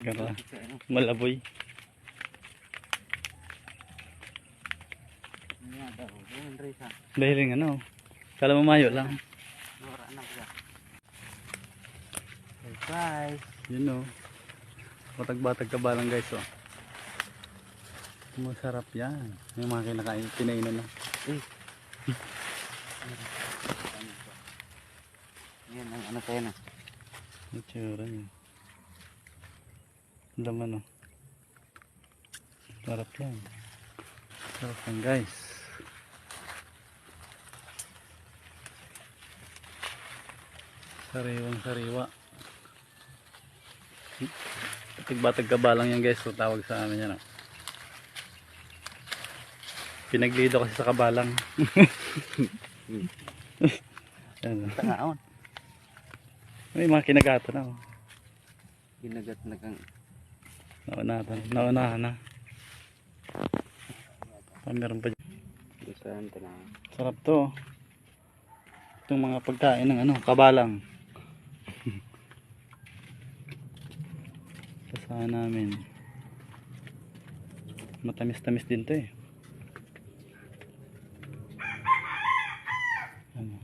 Gara. Malaboy. Dahil ano. Kala mo mayo lang. Guys, Yun o. Batag-batag ka ba lang guys o. Masarap yan. Yung mga kinakain, pinainan na. yan ang ano tayo na. Itsura niya. Laman o. Sarap yan. Sarap yan guys. Sariwang sariwa. Batag-batag ka ba lang yan guys. So tawag sa amin yan o. Pinaglido kasi sa kabalang. O. Tangaon. May mga kinagata na o. Ginagat na kang Naunahan, naunahan na. Ah, meron pa dyan. Saan? Sarap to. Oh. Itong mga pagkain ng ano, kabalang. Pasahan namin. Matamis-tamis din to eh. Ano?